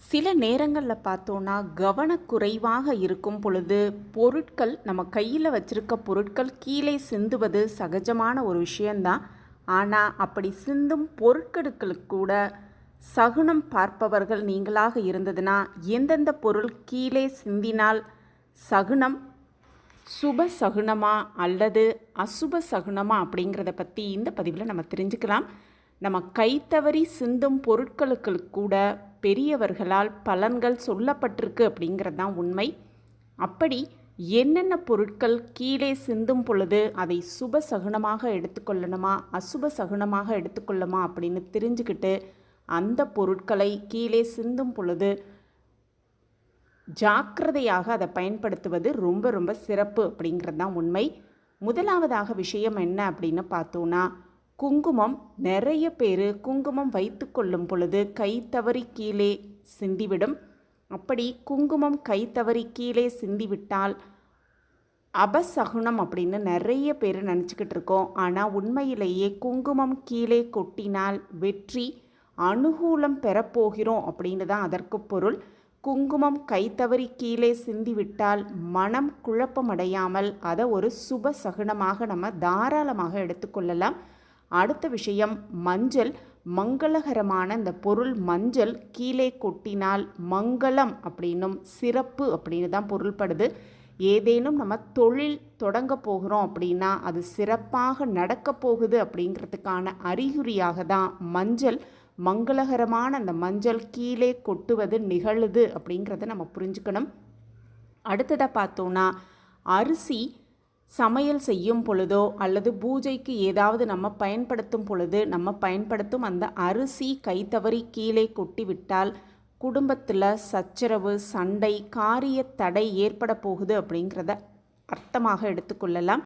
சில நேரங்களில் பார்த்தோன்னா கவனக்குறைவாக இருக்கும் பொழுது பொருட்கள் நம்ம கையில் வச்சிருக்க பொருட்கள் கீழே சிந்துவது சகஜமான ஒரு விஷயந்தான் ஆனால் அப்படி சிந்தும் பொருட்களுக்கு கூட சகுனம் பார்ப்பவர்கள் நீங்களாக இருந்ததுன்னா எந்தெந்த பொருள் கீழே சிந்தினால் சகுனம் சுப சகுனமா அல்லது அசுப சகுனமா அப்படிங்கிறத பற்றி இந்த பதிவில் நம்ம தெரிஞ்சுக்கலாம். நம்ம கைத்தவறி சிந்தும் பொருட்களுக்கு கூட பெரியவர்களால் பலன்கள் சொல்லப்பட்டிருக்கு அப்படிங்கிறது தான் உண்மை. அப்படி என்னென்ன பொருட்கள் கீழே சிந்தும் பொழுது அதை சுப சகுனமாக எடுத்துக்கொள்ளணுமா அசுப சகுனமாக எடுத்துக்கொள்ளுமா அப்படின்னு தெரிஞ்சுக்கிட்டு அந்த பொருட்களை கீழே சிந்தும் பொழுது ஜாக்கிரதையாக அதை பயன்படுத்துவது ரொம்ப ரொம்ப சிறப்பு அப்படிங்கிறது தான் உண்மை. முதலாவதாக விஷயம் என்ன அப்படின்னு பார்த்தோன்னா குங்குமம் நிறைய பேர் குங்குமம் வைத்து கொள்ளும் பொழுது கை தவறி கீழே சிந்திவிடும். அப்படி குங்குமம் கை தவறி கீழே சிந்திவிட்டால் அபசகுனம் அப்படின்னு நிறைய பேர் நினச்சிக்கிட்டு இருக்கோம். ஆனால் உண்மையிலேயே குங்குமம் கீழே கொட்டினால் வெற்றி அனுகூலம் பெறப்போகிறோம் அப்படின்னு தான் அதற்கு பொருள். குங்குமம் கைத்தவறி கீழே சிந்திவிட்டால் மனம் குழப்பமடையாமல் அதை ஒரு சுப சகுனமாக நம்ம தாராளமாக எடுத்துக்கொள்ளலாம் அடுத்த விஷயம் மஞ்சள் மங்களகரமான இந்த பொருள் மஞ்சள் கீழே கொட்டினால் மங்களம் அப்படின்னும் சிறப்பு அப்படின்னு தான் பொருள்படுது. ஏதேனும் நம்ம தொழில் தொடங்க போகிறோம் அப்படின்னா அது சிறப்பாக நடக்க போகுது அப்படிங்கிறதுக்கான அறிகுறியாக தான் மஞ்சள் மங்களகரமான அந்த மஞ்சள் கீழே கொட்டுவது நிகழுது அப்படிங்கிறத நம்ம புரிஞ்சுக்கணும். அடுத்ததாக பார்த்தோன்னா அரிசி சமையல் செய்யும் பொழுதோ அல்லது பூஜைக்கு ஏதாவது நம்ம பயன்படுத்தும் பொழுது நம்ம பயன்படுத்தும் அந்த அரிசி கைத்தவறி கீழே கொட்டிவிட்டால் குடும்பத்தில் சச்சரவு சண்டை காரிய தடை ஏற்பட போகுது அப்படிங்கிறத அர்த்தமாக எடுத்துக்கொள்ளலாம்.